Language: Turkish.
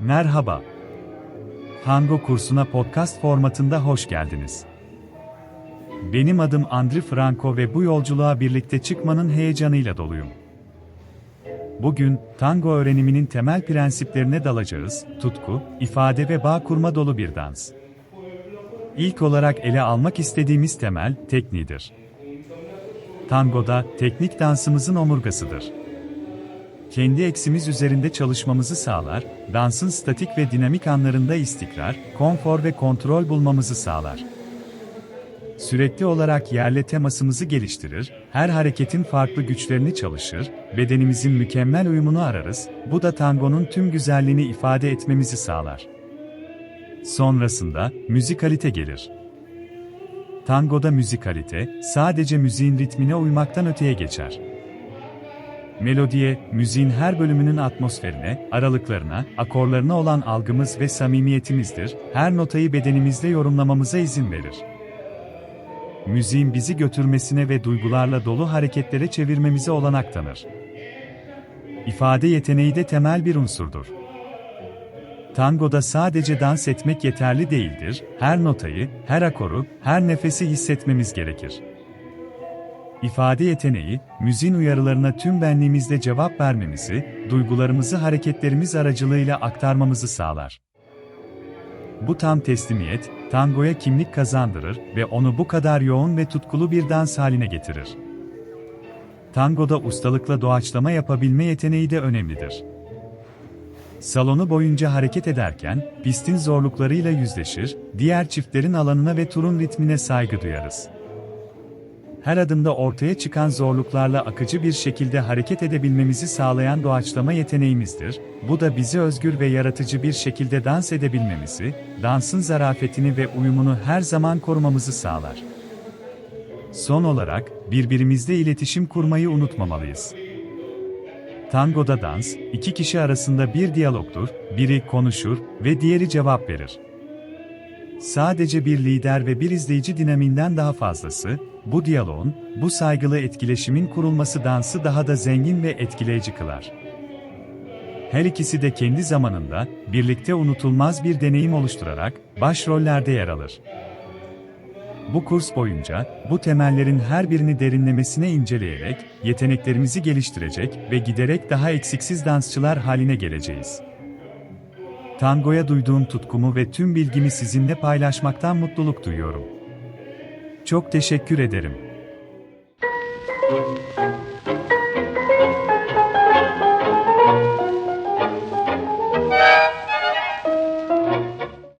Merhaba. Tango kursuna podcast formatında hoş geldiniz. Benim adım Andri Franco ve bu yolculuğa birlikte çıkmanın heyecanıyla doluyum. Bugün, tango öğreniminin temel prensiplerine dalacağız, tutku, ifade ve bağ kurma dolu bir dans. İlk olarak ele almak istediğimiz temel, tekniğidir. Tangoda, teknik dansımızın omurgasıdır kendi eksimiz üzerinde çalışmamızı sağlar, dansın statik ve dinamik anlarında istikrar, konfor ve kontrol bulmamızı sağlar. Sürekli olarak yerle temasımızı geliştirir, her hareketin farklı güçlerini çalışır, bedenimizin mükemmel uyumunu ararız, bu da tangonun tüm güzelliğini ifade etmemizi sağlar. Sonrasında, müzikalite gelir. Tangoda müzikalite, sadece müziğin ritmine uymaktan öteye geçer melodiye, müziğin her bölümünün atmosferine, aralıklarına, akorlarına olan algımız ve samimiyetimizdir, her notayı bedenimizde yorumlamamıza izin verir. Müziğin bizi götürmesine ve duygularla dolu hareketlere çevirmemize olanak tanır. İfade yeteneği de temel bir unsurdur. Tangoda sadece dans etmek yeterli değildir, her notayı, her akoru, her nefesi hissetmemiz gerekir. İfade yeteneği, müziğin uyarılarına tüm benliğimizle cevap vermemizi, duygularımızı hareketlerimiz aracılığıyla aktarmamızı sağlar. Bu tam teslimiyet, tangoya kimlik kazandırır ve onu bu kadar yoğun ve tutkulu bir dans haline getirir. Tangoda ustalıkla doğaçlama yapabilme yeteneği de önemlidir. Salonu boyunca hareket ederken, pistin zorluklarıyla yüzleşir, diğer çiftlerin alanına ve turun ritmine saygı duyarız her adımda ortaya çıkan zorluklarla akıcı bir şekilde hareket edebilmemizi sağlayan doğaçlama yeteneğimizdir. Bu da bizi özgür ve yaratıcı bir şekilde dans edebilmemizi, dansın zarafetini ve uyumunu her zaman korumamızı sağlar. Son olarak, birbirimizle iletişim kurmayı unutmamalıyız. Tangoda dans, iki kişi arasında bir diyalogdur, biri konuşur ve diğeri cevap verir. Sadece bir lider ve bir izleyici dinaminden daha fazlası, bu diyaloğun, bu saygılı etkileşimin kurulması dansı daha da zengin ve etkileyici kılar. Her ikisi de kendi zamanında, birlikte unutulmaz bir deneyim oluşturarak, başrollerde yer alır. Bu kurs boyunca, bu temellerin her birini derinlemesine inceleyerek, yeteneklerimizi geliştirecek ve giderek daha eksiksiz dansçılar haline geleceğiz. Tangoya duyduğum tutkumu ve tüm bilgimi sizinle paylaşmaktan mutluluk duyuyorum. Çok teşekkür ederim.